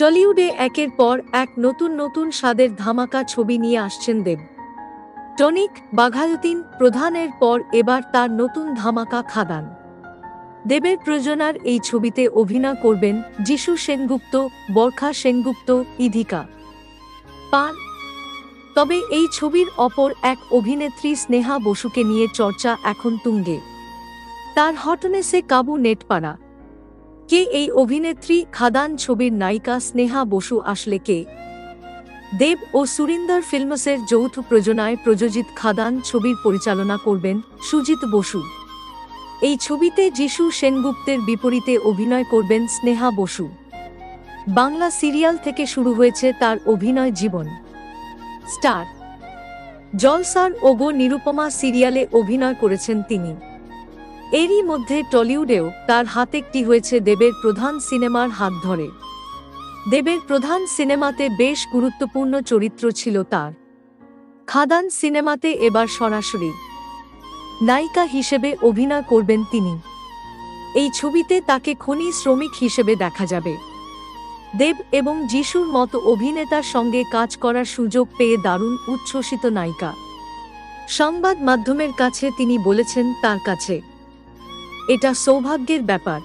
টলিউডে একের পর এক নতুন নতুন স্বাদের ধামাকা ছবি নিয়ে আসছেন দেব। টনিক বাঘায়ুতিন প্রধানের পর এবার তার নতুন ধামাকা খাদান। দেবের প্রযোজনার এই ছবিতে অভিনয় করবেন যিশু সেনগুপ্ত, বরখা সেনগুপ্ত, ইধিকা। পান তবে এই ছবির অপর এক অভিনেত্রী স্নেহা বসুকে নিয়ে চর্চা এখন তুঙ্গে। তার হটনেসে কাবু নেটপাড়া। কে এই অভিনেত্রী? খাদান ছবির নায়িকা স্নেহা বসু আসলে কে? দেব ও সুরিন্দর ফিল্মসের যৌথ প্রযোজনায় প্রযোজিত খাদান ছবির পরিচালনা করবেন সুজিত বসু। এই ছবিতে যিশু সেনগুপ্তের বিপরীতে অভিনয় করবেন স্নেহা বসু। বাংলা সিরিয়াল থেকে শুরু হয়েছে তার অভিনয় জীবন। স্টার জলসার ওগো নিরুপমা সিরিয়ালে অভিনয় করেছেন তিনি। এরই মধ্যে টলিউডেও তার হাত একটি হয়েছে দেবের প্রধান সিনেমার হাত ধরে। দেবের প্রধান সিনেমাতে বেশ গুরুত্বপূর্ণ চরিত্র ছিল তার। খাদান সিনেমাতে এবার সরাসরি নায়িকা হিসেবে অভিনয় করবেন তিনি। এই ছবিতে তাকে খনি শ্রমিক হিসেবে দেখা যাবে। দেব এবং যিশুর মতো অভিনেতার সঙ্গে কাজ করার সুযোগ পেয়ে দারুণ উচ্ছ্বসিত নায়িকা। সংবাদ মাধ্যমের কাছে তিনি বলেছেন তার কাছে এটা সৌভাগ্যের ব্যাপার।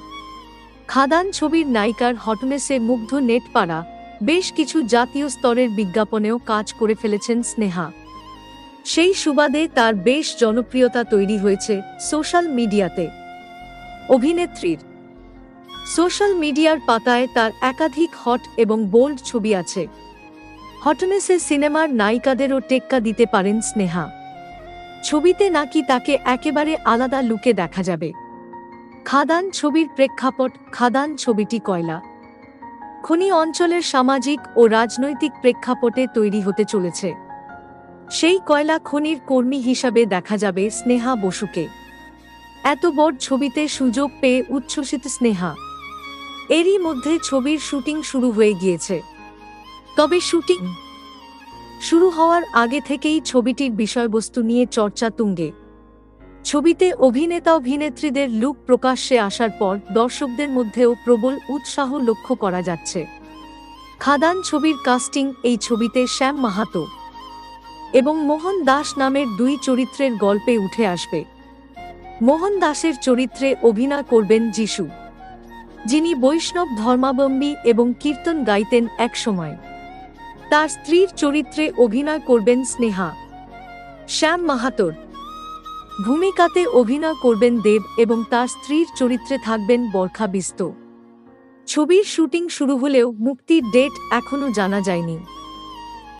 খাদান ছবির নায়িকার হটনেসে মুগ্ধ নেটপাড়া বেশ কিছু জাতীয় স্তরের বিজ্ঞাপনেও কাজ করে ফেলেছেন স্নেহা। সেই সুবাদে তার বেশ জনপ্রিয়তা তৈরি হয়েছে সোশ্যাল মিডিয়াতে। অভিনেত্রীর সোশ্যাল মিডিয়ার পাতায় তার একাধিক হট এবং বোল্ড ছবি আছে। হটনেসে সিনেমার নায়িকাদেরও টেক্কা দিতে পারেন স্নেহা। ছবিতে নাকি তাকে একেবারে আলাদা লুকে দেখা যাবে। খাদান ছবির প্রেক্ষাপট খাদান ছবিটি কয়লা। খনি অঞ্চলের সামাজিক ও রাজনৈতিক প্রেক্ষাপটে তৈরি হতে চলেছে। সেই কয়লা খনির কর্মী হিসাবে দেখা যাবে স্নেহা বসুকে। এত বড় ছবিতে সুযোগ পেয়ে উচ্ছ্বসিত স্নেহা। এরই মধ্যে ছবির শুটিং শুরু হয়ে গিয়েছে। তবে শুটিং শুরু হওয়ার আগে থেকেই ছবিটির বিষয়বস্তু নিয়ে চর্চা তুঙ্গে। ছবিতে অভিনেতা অভিনেত্রীদের লুক প্রকাশ্যে আসার পর দর্শকদের মধ্যেও প্রবল উৎসাহ লক্ষ্য করা যাচ্ছে। খাদান ছবির কাস্টিং এই ছবিতে শ্যাম মাহাতো এবং মোহন দাস নামের দুই চরিত্রের গল্পে উঠে আসবে। মোহন দাসের চরিত্রে অভিনয় করবেন যিশু, যিনি বৈষ্ণব ধর্মাবলম্বী এবং কীর্তন গাইতেন একসময়। তার স্ত্রীর চরিত্রে অভিনয় করবেন স্নেহা। শ্যাম মাহাতোর ভূমিকাতে অভিনয় করবেন দেব এবং তার স্ত্রীর চরিত্রে থাকবেন বরখা বিস্ত। ছবির শুটিং শুরু হলেও মুক্তির ডেট এখনও জানা যায়নি।